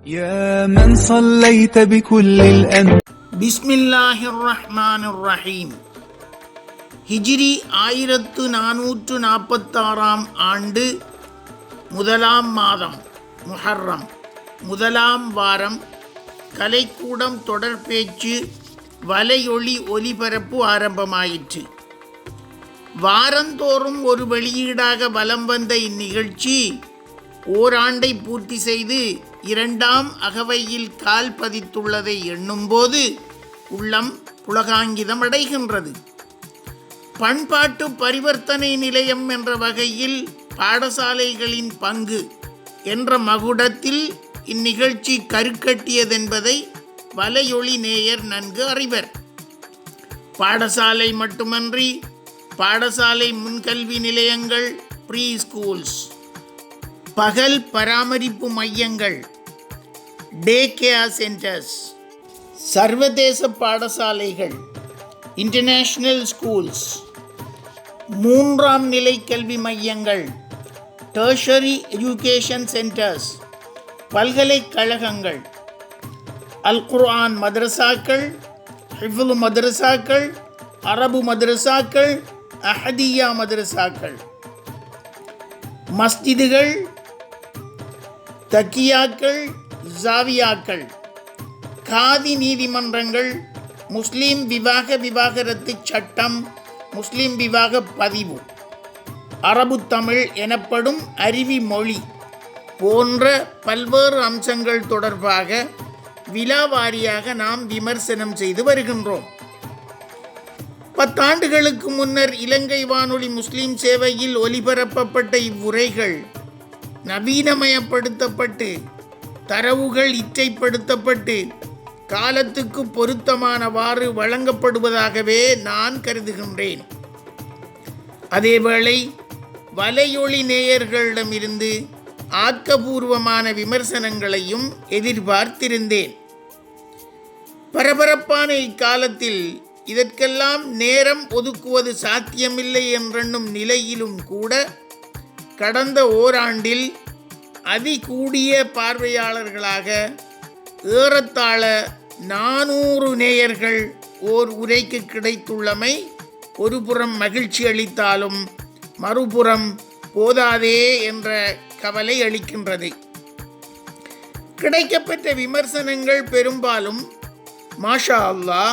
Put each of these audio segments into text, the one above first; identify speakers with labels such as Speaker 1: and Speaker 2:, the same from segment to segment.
Speaker 1: يا من صليت بكل الأنبياء
Speaker 2: பிஸ்மில்லாஹிர் ரஹ்மானிர் ரஹீம் ஹிஜ்ரி ஆயிரத்து நானூற்று நாற்பத்தாறாம் ஆண்டு முதலாம் மாதம் முஹர்ரம் முதலாம் வாரம் கலைக்கூடம் தொடர் பேச்சு வலையொளி ஒலிபரப்பு ஆரம்பமாயிற்று வாரந்தோறும் ஒரு வெளியீடாக வலம் வந்த இந்நிகழ்ச்சி ஓராண்டை பூர்த்தி செய்து இரண்டாம் அகவையில் கால் பதித்துள்ளதை எண்ணும்போது உள்ளம் புலகாங்கிதம் அடைகின்றது. பண்பாட்டு பரிவர்த்தனை நிலையம் என்ற வகையில் பாடசாலைகளின் பங்கு என்ற மகுடத்தில் இந்நிகழ்ச்சி கருக்கட்டியதென்பதை வலையொளி நேயர் நன்கு அறிவர். பாடசாலை மட்டுமன்றி பாடசாலை முன்கல்வி நிலையங்கள் ப்ரீ ஸ்கூல்ஸ். பகல் பராமரிப்பு மையங்கள் டே கேர் சென்டர்ஸ் சர்வதேச பாடசாலைகள் இன்டர்நேஷ்னல் ஸ்கூல்ஸ் மூன்றாம் நிலை கல்வி மையங்கள் டர்ஷரி எஜுகேஷன் சென்டர்ஸ் பல்கலைக்கழகங்கள் அல் குர்ஆன் மதரசாக்கள் ஹிஃபுல் மதரசாக்கள் அரபு மதரசாக்கள் அஹதியா மதரசாக்கள். மஸ்ஜிதுகள் தக்கியாக்கள் ஜாவியாக்கள் காதி நீதிமன்றங்கள் முஸ்லீம் விவாக விவாகரத்து சட்டம் முஸ்லீம் விவாக பதிவு. அரபு தமிழ் எனப்படும் அருவி மொழி போன்ற பல்வேறு அம்சங்கள் தொடர்பாக விலாவாரியாக நாம் விமர்சனம் செய்து வருகின்றோம். பத்தாண்டுகளுக்கு முன்னர் இலங்கை வானொலி முஸ்லீம் சேவையில் ஒலிபரப்பப்பட்ட இவ்வுரைகள் நவீனமயப்படுத்தப்பட்டு தரவுகள் இச்சைப்படுத்தப்பட்டு காலத்துக்கு பொருத்தமானவாறு வழங்கப்படுவதாகவே நான் கருதுகின்றேன். அதேவேளை வலையொளி நேயர்களிடமிருந்து ஆக்கபூர்வமான விமர்சனங்களையும் எதிர்பார்த்திருந்தேன். பரபரப்பான இக்காலத்தில் இதற்கெல்லாம் நேரம் ஒதுக்குவது சாத்தியமில்லை என்றெண்ணும் நிலையிலும் கூட கடந்த ஓராண்டில் அதிகூடிய பார்வையாளர்களாக ஏறத்தாழ நானூறு நேயர்கள் ஓர் உரைக்கு கிடைத்துள்ளமை ஒருபுறம் மகிழ்ச்சி அளித்தாலும் மறுபுறம் போதாதே என்ற கவலை அளிக்கின்றது. கிடைக்கப்பெற்ற விமர்சனங்கள் பெரும்பாலும் மாஷா அல்லா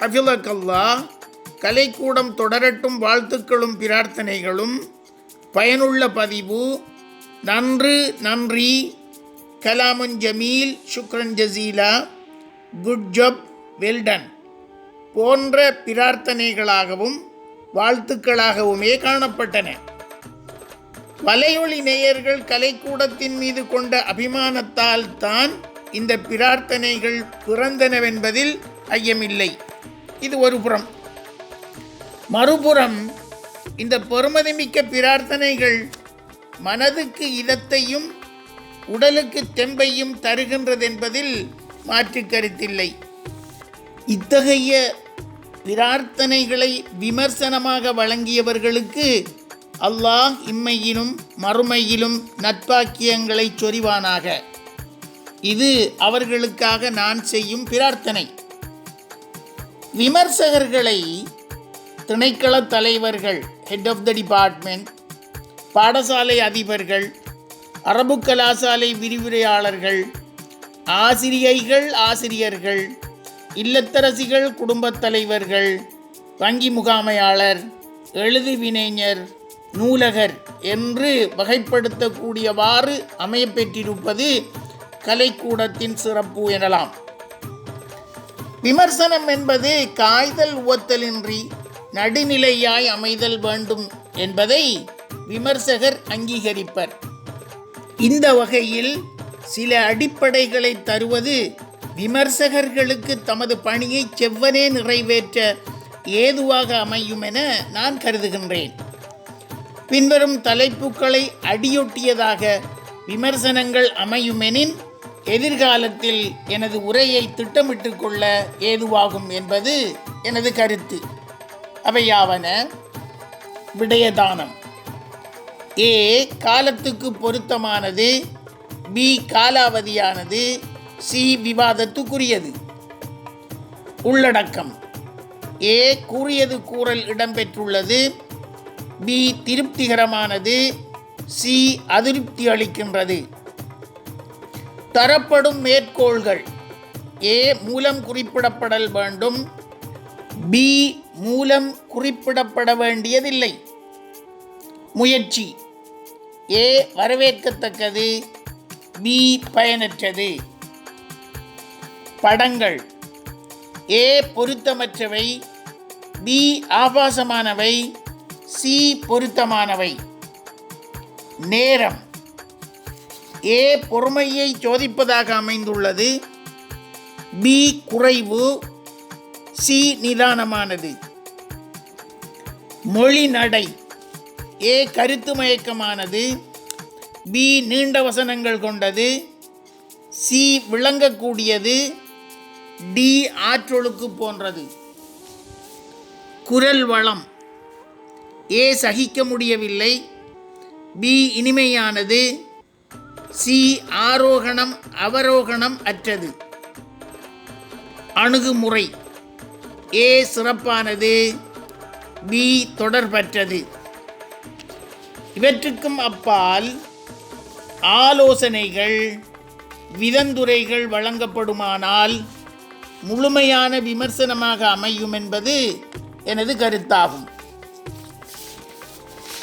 Speaker 2: ஹஃபிலக் அல்லா கலைக்கூடம் தொடரட்டும் வாழ்த்துக்களும் பிரார்த்தனைகளும் பயனுள்ள பதிவு நன்று நன்றி. கலாமுன் ஜமீல் சுக்ரன் ஜசீலா. குட் ஜப் வெல்டன் போன்ற பிரார்த்தனைகளாகவும் வாழ்த்துக்களாகவுமே காணப்பட்டன. வலையொலி நேயர்கள் கலைக்கூடத்தின் மீது கொண்ட அபிமானத்தால் தான் இந்த பிரார்த்தனைகள் பிறந்தனவென்பதில் ஐயமில்லை. இது ஒரு புறம். மறுபுறம் இந்த பெருமதிமிக்க பிரார்த்தனைகள் மனதுக்கு இதத்தையும் உடலுக்கு தெம்பையும் தருகின்றதென்பதில் மாற்று கருத்தில்லை. இத்தகைய பிரார்த்தனைகளை விமர்சனமாக வழங்கியவர்களுக்கு அல்லாஹ் இம்மையிலும் மறுமையிலும் நட்பாக்கியங்களை சொரிவானாக. இது அவர்களுக்காக நான் செய்யும் பிரார்த்தனை. விமர்சகர்களை திணைக்கள தலைவர்கள் ஹெட் ஆஃப் த டிபார்ட்மெண்ட் பாடசாலை அதிபர்கள் அரபு கலாசாலை விரிவுரையாளர்கள் ஆசிரியைகள் ஆசிரியர்கள் இல்லத்தரசிகள் குடும்பத் தலைவர்கள் வங்கி முகாமையாளர் எழுதுவினைஞர் நூலகர் என்று வகைப்படுத்தக்கூடியவாறு அமையப்பெற்றிருப்பது கலைக்கூடத்தின் சிறப்பு எனலாம். விமர்சனம் என்பது காய்தல் உவத்தலின்றி நடுநிலையாய் அமைதல் வேண்டும் என்பதை விமர்சகர் அங்கீகரிப்பர். இந்த வகையில் சில அடிப்படைகளை தருவது விமர்சகர்களுக்கு தமது பணியை செவ்வனே நிறைவேற்ற ஏதுவாக அமையும் என நான் கருதுகின்றேன். பின்வரும் தலைப்புகளை அடியொட்டியதாக விமர்சனங்கள் அமையுமெனின் எதிர்காலத்தில் எனது உரையை திட்டமிட்டு கொள்ள ஏதுவாகும் என்பது எனது கருத்து. அவையாவன விடயதானம். ஏ காலத்துக்கு பொருத்தமானது பி காலாவதியானது சி விவாதத்துக்குரியது. உள்ளடக்கம். ஏ கூறியது கூறல் இடம்பெற்றுள்ளது பி திருப்திகரமானது சி அதிருப்தி அளிக்கின்றது. தரப்படும் மேற்கோள்கள். ஏ மூலம் குறிப்பிடப்படல் வேண்டும் பி மூலம் குறிப்பிடப்பட வேண்டியதில்லை. முயற்சி. ஏ வரவேற்கத்தக்கது பி பயனற்றது. படங்கள். ஏ பொருத்தமற்றவை பி ஆபாசமானவை சி பொருத்தமானவை. நேரம். ஏ பொறுமையை சோதிப்பதாக அமைந்துள்ளது பி குறைவு சி நிதானமானது. மொழி நடை. ஏ கருத்து மயக்கமானது பி நீண்ட வசனங்கள் கொண்டது சி விளங்கக்கூடியது டி ஆற்றொழுக்கு போன்றது. குரல் வளம். ஏ சகிக்க முடியவில்லை பி இனிமையானது சி ஆரோகணம் அவரோகணம் அற்றது. அணுகுமுறை. ஏ சிறப்பானது பி தொடர்பற்றது. இவற்றுக்கும் அப்பால் ஆலோசனைகள் விதந்துரைகள் வழங்கப்படுமானால் முழுமையான விமர்சனமாக அமையும் என்பது எனது கருத்தாகும்.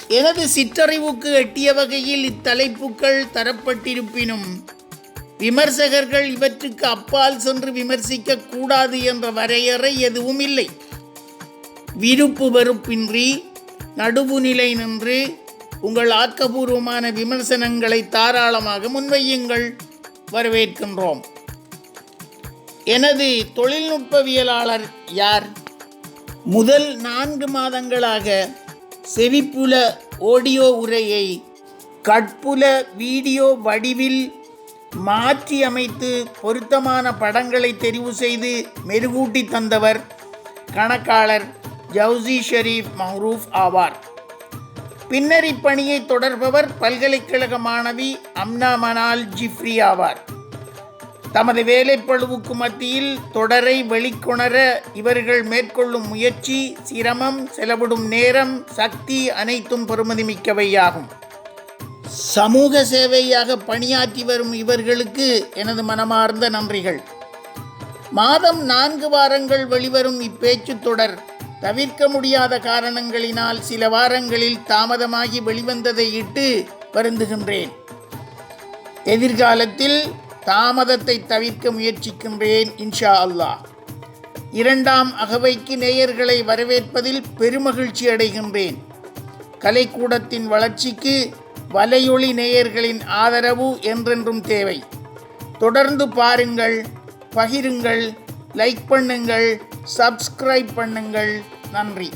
Speaker 2: எனது சிற்றறிவுக்கு எட்டிய வகையில் இத்தலைப்புகள் தரப்பட்டிருப்பினும் விமர்சகர்கள் இவற்றுக்கு அப்பால் சென்று விமர்சிக்க கூடாது என்ற வரையறை எதுவும் இல்லை. விருப்பு வெறுப்பின்றி நடுவுநிலை நின்று உங்கள் ஆக்கப்பூர்வமான விமர்சனங்களை தாராளமாக முன்வையுங்கள். வரவேற்கின்றோம். எனது தொழில்நுட்பவியலாளர் யார்? முதல் நான்கு மாதங்களாக செவிப்புல ஆடியோ உரையை கட்புல வீடியோ வடிவில் மாற்றி அமைத்து பொருத்தமான படங்களை தெரிவு செய்து மெருகூட்டி தந்தவர் கணக்காளர் ஜவுசி ஷெரீப் மஹ்ரூஃப் ஆவார். பின்னர் இப்பணியை தொடர்பவர் பல்கலைக்கழக மாணவி அம்னா மனால் ஜிஃப்ரி ஆவார். தமது வேலைப்பழுவுக்கு மத்தியில் தொடரை வெளிக்கொணர இவர்கள் மேற்கொள்ளும் முயற்சி சிரமம் செலவிடும் நேரம் சக்தி அனைத்தும் பெருமதிமிக்கவையாகும் சமூக சேவையாக பணியாற்றி வரும் இவர்களுக்கு எனது மனமார்ந்த நன்றிகள். மாதம் நான்கு வாரங்கள் வெளிவரும் இப்பேச்சுத் தொடர் தவிர்க்க முடியாத காரணங்களினால் சில வாரங்களில் தாமதமாகி வெளிவந்ததை இட்டு வருந்துகின்றேன். எதிர்காலத்தில் தாமதத்தை தவிர்க்க முயற்சிக்கின்றேன் இன்ஷா அல்லாஹ் இரண்டாம் அகவைக்கு நேயர்களை வரவேற்பதில் பெருமகிழ்ச்சி அடைகின்றேன். கலைக்கூடத்தின் வளர்ச்சிக்கு வலையொளி நேயர்களின் ஆதரவு என்றென்றும் தேவை. தொடர்ந்து பாருங்கள் பகிருங்கள் லைக் பண்ணுங்கள் சப்ஸ்கிரைப் பண்ணுங்கள். நன்றி.